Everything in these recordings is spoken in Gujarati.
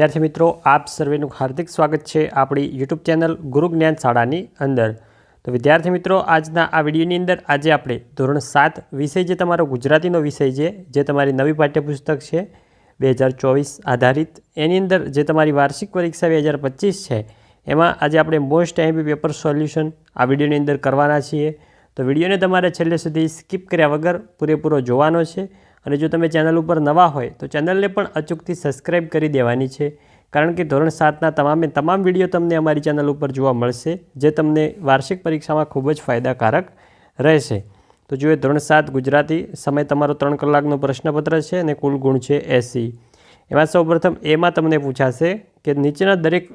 વિદ્યાર્થી મિત્રો, આપ સર્વેનું હાર્દિક સ્વાગત છે આપણી યુટ્યુબ ચેનલ ગુરુ જ્ઞાન શાળાની અંદર. તો વિદ્યાર્થી મિત્રો, આજના આ વિડીયોની અંદર આજે આપણે ધોરણ સાત વિષય જે તમારો ગુજરાતીનો વિષય છે, જે તમારી નવી પાઠ્યપુસ્તક છે, બે હજાર ચોવીસ આધારિત, એની અંદર જે તમારી વાર્ષિક પરીક્ષા બે હજાર પચીસ છે, એમાં આજે આપણે મોસ્ટ એમપી પેપર સોલ્યુશન આ વિડીયોની અંદર કરવાના છીએ. તો વિડીયોને તમારે છેલ્લે સુધી સ્કીપ કર્યા વગર પૂરેપૂરો જોવાનો છે. અને જો તમે ચેનલ ઉપર નવા હોય તો ચેનલને પણ અચૂકથી સબસ્ક્રાઈબ કરી દેવાની છે. કારણ કે ધોરણ સાતના તમામે તમામ વીડિયો તમને અમારી ચેનલ ઉપર જોવા મળશે, જે તમને વાર્ષિક પરીક્ષામાં ખૂબ જ ફાયદાકારક રહેશે. તો જોઈએ ધોરણ સાત ગુજરાતી, સમય તમારો ત્રણ કલાકનો પ્રશ્નપત્ર છે અને કુલ ગુણ છે એસી. એમાં સૌપ્રથમ એમાં તમને પૂછાશે કે નીચેના દરેક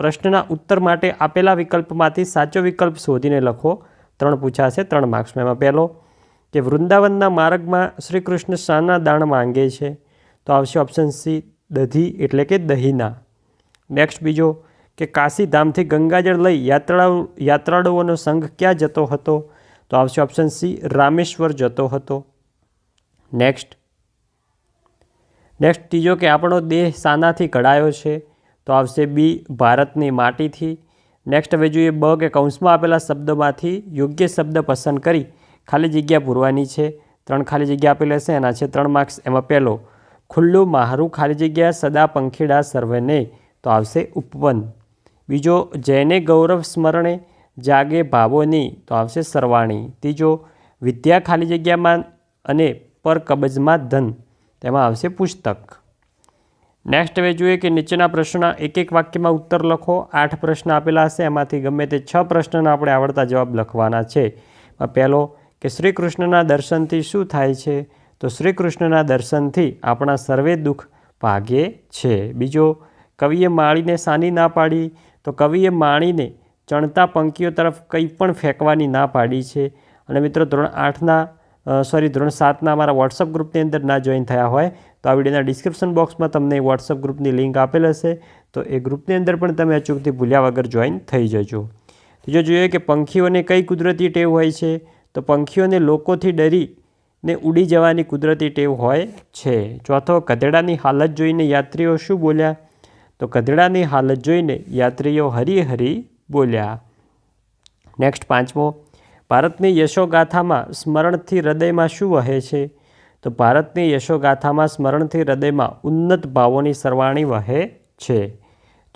પ્રશ્નના ઉત્તર માટે આપેલા વિકલ્પમાંથી સાચો વિકલ્પ શોધીને લખો. ત્રણ પૂછાશે, ત્રણ માર્ક્સમાં એમાં પહેલો કે વૃંદાવનના માર્ગમાં શ્રી કૃષ્ણ શાના દાણ માંગે છે, તો આવશે ઓપ્શન સી દધી એટલે કે દહીંના. નેક્સ્ટ બીજો, કે કાશી ધામથી ગંગાજળ લઈ યાત્રાળુ, યાત્રાળુઓનો સંઘ ક્યાં જતો હતો, તો આવશે ઓપ્શન સી રામેશ્વર જતો હતો. નેક્સ્ટ નેક્સ્ટ ત્રીજો, કે આપણો દેહ સાનાથી ઘડાયો છે, તો આવશે બી ભારતની માટીથી. નેક્સ્ટ હવે જોઈએ બ, કે કૌંસમાં આપેલા શબ્દોમાંથી યોગ્ય શબ્દ પસંદ કરી. ખાલી જગ્યા પૂરવાની છે, ત્રણ ખાલી જગ્યા આપેલી હશે, એના છે ત્રણ માર્ક્સ. એમાં પહેલો, ખુલ્લું મારું ખાલી જગ્યા સદા પંખીડા સર્વને તો આવશે ઉપવન. બીજો જૈને ગૌરવ સ્મરણે જાગે ભાવોની તો આવશે સરવાણી. ત્રીજો, વિદ્યા ખાલી જગ્યામાં અને પર કબજમાં ધન, તેમાં આવશે પુસ્તક. નેક્સ્ટ હવે જોઈએ કે નીચેના પ્રશ્નના એક એક વાક્યમાં ઉત્તર લખો. આઠ પ્રશ્ન આપેલા હશે, એમાંથી ગમે તે છ પ્રશ્નના આપણે આવડતા જવાબ લખવાના છે. પહેલો કે શ્રી કૃષ્ણના દર્શનથી શું થાય છે? તો શ્રી કૃષ્ણના દર્શનથી આપણા સર્વે દુઃખ ભાગે છે. બીજો, કવિએ માળીને સાની ના પાડી, તો કવિએ માળીને ચણતા પંખીઓ તરફ કંઈ પણ ફેંકવાની ના પાડી છે. અને મિત્રો, ધોરણ આઠના સોરી ધોરણ સાતના અમારા વોટ્સઅપ ગ્રુપની અંદર ના જોઈન થયા હોય, તો આ વિડીયોના ડિસ્ક્રિપ્શન બોક્સમાં તમને વોટ્સઅપ ગ્રુપની લિંક આપેલ હશે. તો એ ગ્રુપની અંદર પણ તમે અચૂકથી ભૂલ્યા વગર જોઈન થઈ જજો. ત્રીજો જોઈએ કે પંખીઓને કઈ કુદરતી ટેવ હોય છે? તો પંખીઓને લોકોથી ડરીને ઉડી જવાની કુદરતી ટેવ હોય છે. ચોથો, ગધેડાની હાલત જોઈને યાત્રીઓ શું બોલ્યા? તો ગધેડાની હાલત જોઈને યાત્રીઓ હરી બોલ્યા. નેક્સ્ટ, પાંચમો, ભારતની યશોગાથામાં સ્મરણથી હૃદયમાં શું વહે છે? તો ભારતની યશોગાથામાં સ્મરણથી હૃદયમાં ઉન્નત ભાવોની સરવાણી વહે છે.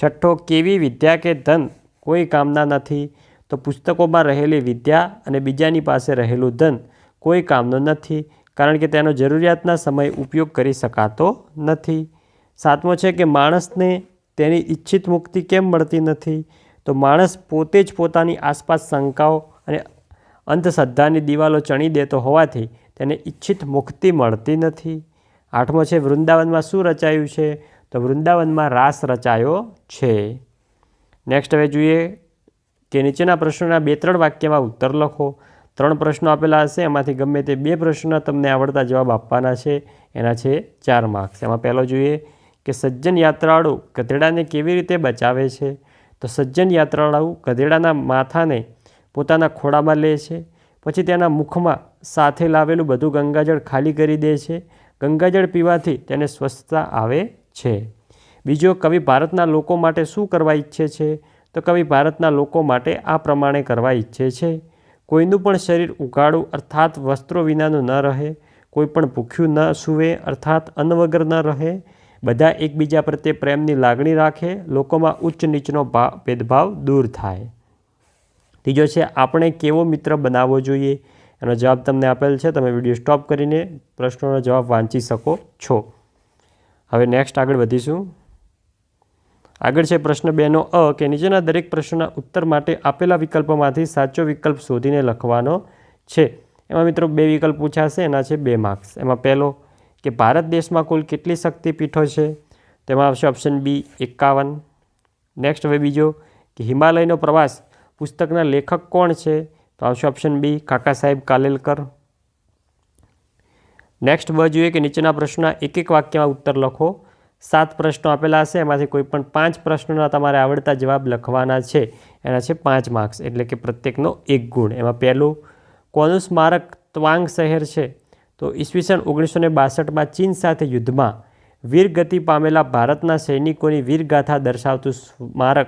છઠ્ઠો, કેવી વિદ્યા કે ધન કોઈ કામના નથી. તો પુસ્તકોમાં રહેલી વિદ્યા અને બીજાની પાસે રહેલું ધન કોઈ કામનું નથી, કારણ કે તેનો જરૂરિયાતના સમય ઉપયોગ કરી શકાતો નથી. સાતમો છે કે માણસને તેની ઈચ્છિત મુક્તિ કેમ મળતી નથી? તો માણસ પોતે જ પોતાની આસપાસ શંકાઓ અને અંધશ્રદ્ધાની દિવાલો ચણી દેતો હોવાથી તેને ઈચ્છિત મુક્તિ મળતી નથી. આઠમો છે વૃંદાવનમાં શું રચાયું છે? તો વૃંદાવનમાં રાસ રચાયો છે. નેક્સ્ટ હવે જોઈએ કે નીચેના પ્રશ્નોના બે ત્રણ વાક્યમાં ઉત્તર લખો. ત્રણ પ્રશ્નો આપેલા હશે, એમાંથી ગમે તે બે પ્રશ્નોના તમને આવડતા જવાબ આપવાના છે. એના છે ચાર માર્ક્સ એમાં પહેલો જોઈએ કે સજ્જન યાત્રાળુ ગધેડાને કેવી રીતે બચાવે છે? તો સજ્જન યાત્રાળુ ગધેડાના માથાને પોતાના ખોળામાં લે છે, પછી તેના મુખમાં સાથે લાવેલું બધું ગંગાજળ ખાલી કરી દે છે. ગંગાજળ પીવાથી તેને સ્વસ્થતા આવે છે. બીજો, કવિ ભારતના લોકો માટે શું કરવા ઈચ્છે છે? તો કવિ ભારતના લોકો માટે આ પ્રમાણે કરવા ઈચ્છે છે. કોઈનું પણ શરીર ઉઘાડું અર્થાત વસ્ત્રો વિનાનું ન રહે, કોઈ પણ ભૂખ્યું ન સૂવે અર્થાત અન્ન વગર ન રહે, બધા એકબીજા પ્રત્યે પ્રેમની લાગણી રાખે, લોકોમાં ઉચ્ચ નીચનો ભાવ ભેદભાવ દૂર થાય. ત્રીજો છે, આપણે કેવો મિત્ર બનાવવો જોઈએ? એનો જવાબ તમને આપેલ છે. તમે વીડિયો સ્ટોપ કરીને પ્રશ્નોનો જવાબ વાંચી શકો છો. હવે નેક્સ્ટ આગળ વધીશું. આગળ છે પ્રશ્ન બેનો અ, કે નીચેના દરેક પ્રશ્નના ઉત્તર માટે આપેલા વિકલ્પમાંથી સાચો વિકલ્પ શોધીને લખવાનો છે. એમાં મિત્રો બે વિકલ્પ પૂછાશે, એના છે બે માર્ક્સ. એમાં પહેલો, કે ભારત દેશમાં કુલ કેટલી શક્તિપીઠો છે? તેમાં આવશે ઓપ્શન બી એકાવન. નેક્સ્ટ હવે બીજો, કે હિમાલયનો પ્રવાસ પુસ્તકના લેખક કોણ છે? તો આવશે ઓપ્શન બી કાકા સાહેબ કાલેલકર. નેક્સ્ટ બ જોઈએ કે નીચેના પ્રશ્નના એક એક વાક્યમાં ઉત્તર લખો. સાત પ્રશ્નો આપેલા હશે એમાંથી કોઈ પણ પાંચ પ્રશ્નોના તમારે આવડતા જવાબ લખવાના છે. એના છે પાંચ માર્ક્સ એટલે કે પ્રત્યેકનો એક ગુણ. એમાં પહેલું, કોનું સ્મારક ત્વાંગ શહેર છે? તો ઈસવીસન ઓગણીસો ને બાસઠમાં ચીન સાથે યુદ્ધમાં વીરગતિ પામેલા ભારતના સૈનિકોની વીરગાથા દર્શાવતું સ્મારક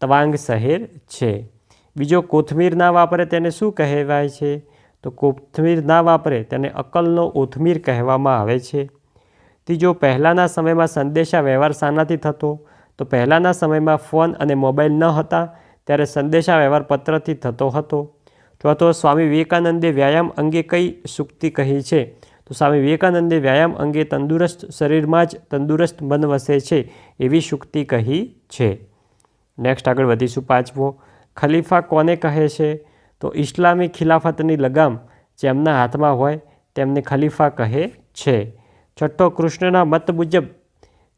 તવાંગ શહેર છે. બીજો, કોથમીર ના વાપરે તેને શું કહેવાય છે? તો કોથમીર ના વાપરે તેને અકલનો ઓથમીર કહેવામાં આવે છે. ત્રીજો પહેલાંના સમયમાં સંદેશા વ્યવહાર શાનાથી થતો, તો પહેલાંના સમયમાં ફોન અને મોબાઈલ ન હતા, ત્યારે સંદેશા વ્યવહાર પત્રથી થતો હતો. ચોથો સ્વામી વિવેકાનંદે વ્યાયામ અંગે કઈ સુક્તિ કહી છે? તો સ્વામી વિવેકાનંદે વ્યાયામ અંગે તંદુરસ્ત શરીરમાં જ તંદુરસ્ત મન વસે છે એવી સુક્તિ કહી છે. નેક્સ્ટ આગળ વધીશું પાંચમો? ખલીફા કોને કહે છે? તો ઇસ્લામી ખિલાફતની લગામ જેમના હાથમાં હોય, તેમને ખલીફા કહે છે. છઠ્ઠો કૃષ્ણના મત મુજબ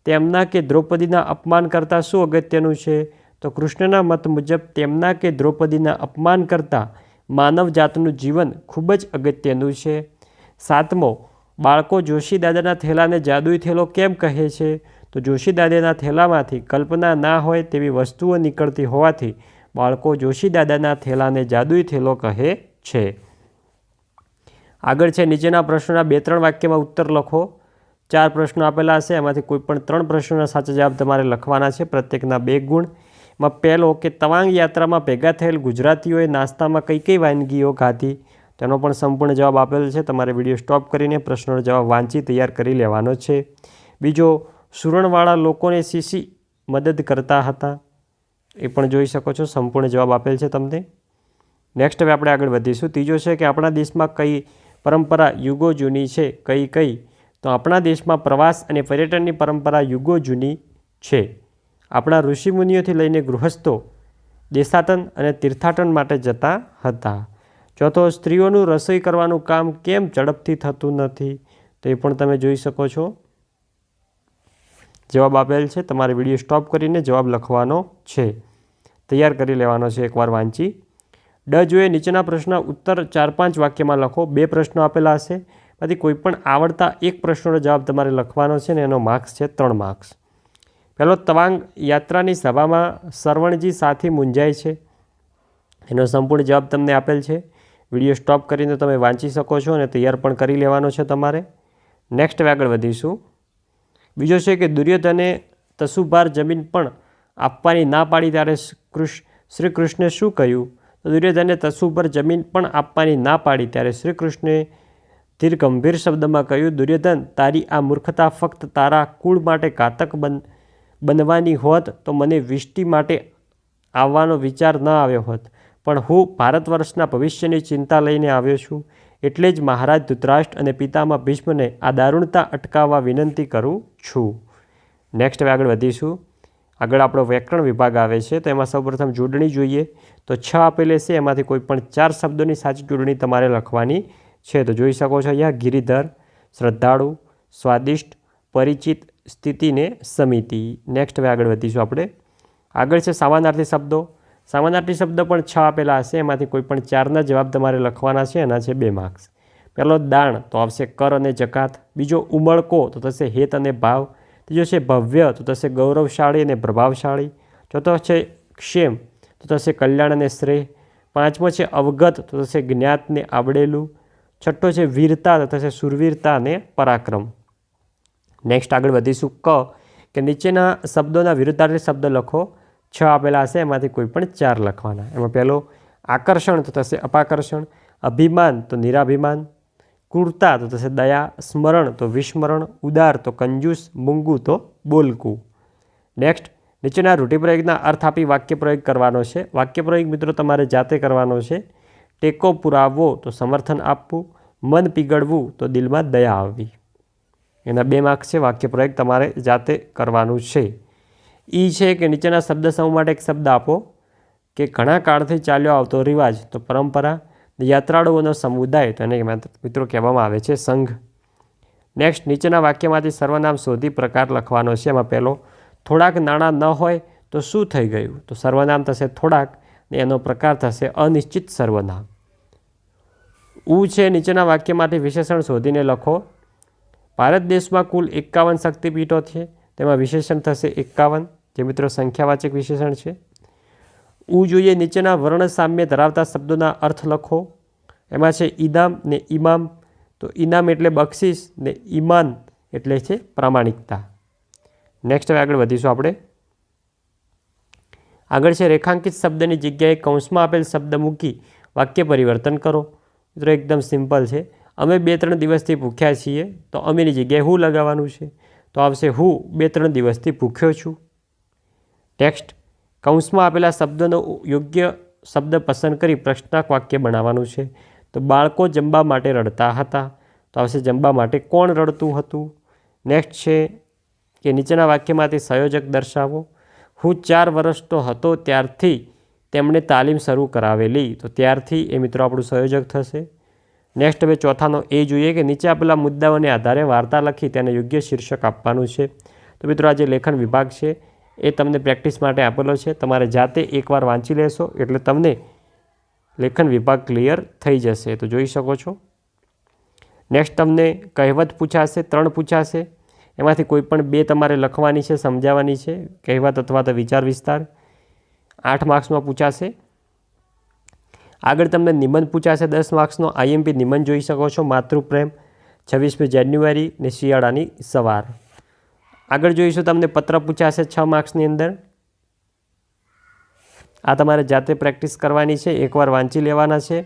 તેમના કે દ્રૌપદીના અપમાન કરતાં શું અગત્યનું છે? તો કૃષ્ણના મત મુજબ તેમના કે દ્રૌપદીના અપમાન કરતાં માનવ જાતનું જીવન ખૂબ જ અગત્યનું છે. સાતમો, બાળકો જોશી દાદાના થેલાને જાદુઈ થેલો કેમ કહે છે? તો જોશી દાદાના થેલામાંથી કલ્પના ના હોય તેવી વસ્તુઓ નીકળતી હોવાથી બાળકો જોશી દાદાના થેલાને જાદુઈ થેલો કહે છે. આગળ છે નીચેના પ્રશ્નોના બે ત્રણ વાક્યમાં ઉત્તર લખો. ચાર પ્રશ્નો આપેલા હશે એમાંથી કોઈ પણ ત્રણ પ્રશ્નોના સાચા જવાબ તમારે લખવાના છે. પ્રત્યેકના બે ગુણમાં પહેલો કે તવાંગ યાત્રામાં ભેગા થયેલ ગુજરાતીઓએ નાસ્તામાં કઈ કઈ વાનગીઓ ખાધી? તેનો પણ સંપૂર્ણ જવાબ આપેલ છે. તમારે વીડિયો સ્ટોપ કરીને પ્રશ્નોનો જવાબ વાંચી તૈયાર કરી લેવાનો છે. બીજો, સુરણવાળા લોકોને સીસી મદદ કરતા હતા? એ પણ જોઈ શકો છો. સંપૂર્ણ જવાબ આપેલ છે તમને. નેક્સ્ટ હવે આપણે આગળ વધીશું. ત્રીજો છે કે આપણા દેશમાં કઈ પરંપરા યુગો જૂની છે? કઈ કઈ તો આપણા દેશમાં પ્રવાસ અને પર્યટનની પરંપરા યુગો જૂની છે. આપણા ઋષિમુનિઓથી લઈને ગૃહસ્થો દેશાટન અને તીર્થાટન માટે જતા હતા. ચોથો, સ્ત્રીઓનું રસોઈ કરવાનું કામ કેમ ઝડપથી થતું નથી, તો એ પણ તમે જોઈ શકો છો. જવાબ આપેલ છે. તમારે વીડિયો સ્ટોપ કરીને જવાબ લખવાનો છે. તૈયાર કરી લેવાનો છે એકવાર વાંચી. ડ જોએ નીચેના પ્રશ્ન ઉત્તર ચાર પાંચ વાક્યમાં લખો. બે પ્રશ્નો આપેલા હશે. એમાંથી કોઈ પણ આવડતા એક પ્રશ્નનો જવાબ તમારે લખવાનો છે ને એનો માર્ક્સ છે ત્રણ માર્ક્સ. પહેલો, તવાંગ યાત્રાની સભામાં સરવણજી સાથી મૂંઝાય છે. એનો સંપૂર્ણ જવાબ તમને આપેલ છે. વીડિયો સ્ટોપ કરીને તમે વાંચી શકો છો અને તૈયાર પણ કરી લેવાનો છે તમારે. નેક્સ્ટ આગળ વધીશું. બીજો છે કે દુર્યોધને તસુભાર જમીન પણ આપવાની ના પાડી ત્યારે કૃષ્ણ શ્રી કૃષ્ણે શું કહ્યું? તો દુર્યોધને તસુભાર જમીન પણ આપવાની ના પાડી ત્યારે શ્રી કૃષ્ણે ધીર ગંભીર શબ્દમાં કહ્યું, દુર્યોધન, તારી આ મૂર્ખતા ફક્ત તારા કુળ માટે ઘાતક બન, બનવાની હોત તો મને વિષ્ટિ માટે આવવાનો વિચાર ન આવ્યો હોત. પણ હું ભારત વર્ષના ભવિષ્યની ચિંતા લઈને આવ્યો છું. એટલે જ મહારાજ ધૃતરાષ્ટ્ર અને પિતામાં ભીષ્મને આ દારૂણતા અટકાવવા વિનંતી કરું છું. નેક્સ્ટ હવે આગળ વધીશું. આગળ આપણો વ્યાકરણ વિભાગ આવે છે, તો એમાં સૌપ્રથમ જોડણી જોઈએ. તો છ આપેલી છે, એમાંથી કોઈ પણ ચાર શબ્દોની સાચી જોડણી તમારે લખવાની છે તો જોઈ શકો છો અહીંયા ગિરિધર, શ્રદ્ધાળુ, સ્વાદિષ્ટ, પરિચિત સ્થિતિને સમિતિ. નેક્સ્ટ હવે આગળ વધીશું આપણે. આગળ છે સામાનાર્થી શબ્દો. સામાનાર્થી શબ્દ પણ છ આપેલા હશે, એમાંથી કોઈ પણ ચારના જવાબ તમારે લખવાના છે, એના છે બે માર્ક્સ. પહેલો દાણ, તો આવશે કર અને જકાત. બીજો ઉમળકો, તો થશે હેત અને ભાવ. ત્રીજો છે ભવ્ય, તો થશે ગૌરવશાળી અને પ્રભાવશાળી. ચોથો છે ક્ષેમ, તો થશે કલ્યાણ અને શ્રેય. પાંચમો છે અવગત, તો થશે જ્ઞાતને આવડેલું. છઠ્ઠો છે વીરતા તો થશે સુરવીરતા અને પરાક્રમ. નેક્સ્ટ આગળ વધીશું ક, કે નીચેના શબ્દોના વિરુદ્ધાર્થી શબ્દ લખો. છ આપેલા હશે, એમાંથી કોઈ પણ ચાર લખવાના. એમાં પહેલો, આકર્ષણ તો થશે અપાકર્ષણ. અભિમાન તો નિરાભિમાન. ક્રૂરતા તો થશે દયા. સ્મરણ તો વિસ્મરણ. ઉદાર તો કંજૂસ. મૂંગું તો બોલકું. નેક્સ્ટ નીચેના રૂઢિપ્રયોગના અર્થ આપી વાક્ય પ્રયોગ કરવાનો છે. વાક્ય પ્રયોગ મિત્રો તમારે જાતે કરવાનો છે. ટેકો પુરાવવો તો સમર્થન આપવું, મન પીગળવું તો દિલમાં દયા આવવી. એના બે માર્ક્સ છે, વાક્ય પ્રયોગ તમારે જાતે કરવાનું છે. ઈ છે કે નીચેના શબ્દ સમૂહ માટે એક શબ્દ આપો કે ઘણા કાળથી ચાલ્યો આવતો રિવાજ, તો પરંપરા, યાત્રાળુઓનો સમુદાય, તો એને મિત્રો કહેવામાં આવે છે, સંઘ. નેક્સ્ટ નીચેના વાક્યમાંથી સર્વનામ શોધી પ્રકાર લખવાનો છે. એમાં પહેલો, થોડાક નાણાં ન હોય તો શું થઈ ગયું? તો સર્વનામ થશે થોડાક ને એનો પ્રકાર થશે અનિશ્ચિત સર્વનામ. ઉ છે નીચેના વાક્યમાંથી વિશેષણ શોધીને લખો. ભારત દેશમાં કુલ એકાવન શક્તિપીઠો છે. તેમાં વિશેષણ થશે એકાવન. જે મિત્રો સંખ્યાવાચક વિશેષણ છે. ઉ જોઈએ નીચેના વર્ણ સામ્ય ધરાવતા શબ્દોના અર્થ લખો. એમાં છે ઈદામ ને ઇમામ તો ઇનામ એટલે બક્ષિસ ને ઈમાન એટલે છે પ્રામાણિકતા. નેક્સ્ટ હવે આગળ વધીશું આપણે. આગળ છે રેખાંકિત શબ્દની જગ્યાએ કૌંસમાં આપેલ શબ્દ મૂકી વાક્ય પરિવર્તન કરો. મિત્રો, એકદમ સિમ્પલ છે. અમે બે ત્રણ દિવસથી ભૂખ્યા છીએ, તો અમેની જગ્યાએ હું લગાવવાનું છે? તો આવશે, હું બે ત્રણ દિવસથી ભૂખ્યો છું. ટેક્સ્ટ, કૌંસમાં આપેલા શબ્દનો યોગ્ય શબ્દ પસંદ કરી પ્રશ્નાક વાક્ય બનાવવાનું છે. તો બાળકો જમવા માટે રડતા હતા. તો આવશે, જમવા માટે કોણ રડતું હતું? નેક્સ્ટ છે કે નીચેના વાક્યમાંથી સંયોજક દર્શાવો. હું ચાર વર્ષનો હતો ત્યારથી તેમણે તાલીમ શરૂ કરાવેલી. તો ત્યારથી એ મિત્રો આપણું સંયોજક થશે. નેક્સ્ટ હવે ચોથાનો એ જોઈએ કે નીચે આપેલા મુદ્દાઓને આધારે વાર્તા લખી તેને યોગ્ય શીર્ષક આપવાનું છે. તો મિત્રો આ જે લેખન વિભાગ છે, એ તમને પ્રેક્ટિસ માટે આપેલો છે. તમારે જાતે એકવાર વાંચી લેશો, એટલે તમને લેખન વિભાગ ક્લિયર થઈ જશે. તો જોઈ શકો છો. નેક્સ્ટ તમને કહેવત પૂછાશે, ત્રણ પૂછાશે. એમાંથી કોઈ પણ બે તમારે લખવાની છે, સમજાવવાની છે. કહેવત અથવા તો વિચાર વિસ્તાર. આઠ માર્ક્સમાં પૂછાશે. આગળ તમને નિબંધ પૂછાશે દસ માર્ક્સનો. આઈએમપી નિબંધ જોઈ શકો છો. માતૃપ્રેમ, છવ્વીસમી જાન્યુઆરી ને શિયાળાની સવાર. આગળ જોઈશું તમને પત્ર પૂછાશે છ માર્ક્સની અંદર. આ તમારે જાતે પ્રેક્ટિસ કરવાની છે. એકવાર વાંચી લેવાના છે.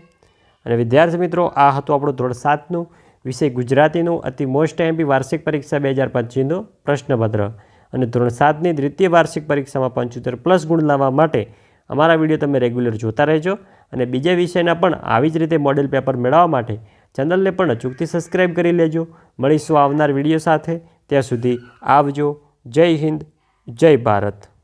અને વિદ્યાર્થી મિત્રો, આ હતું આપણું ધોરણ સાતનું વિષય ગુજરાતીનું. અતિ મોસ્ટ એમપી વાર્ષિક પરીક્ષા બે હજાર પચીસનું પ્રશ્નપત્ર. અને ધોરણ સાતની દ્વિતીય વાર્ષિક પરીક્ષામાં પંચોતેર પ્લસ ગુણ લાવવા માટે અમારા વીડિયો તમે રેગ્યુલર જોતા રહેજો અને બીજા વિષયના પણ આવી જ રીતે મોડેલ પેપર મેળવવા માટે ચેનલને પણ અચૂકથી સબસ્ક્રાઈબ કરી લેજો. મળીશું આવનાર વીડિયો સાથે. ત્યાં સુધી આવજો. જય હિન્દ. જય ભારત.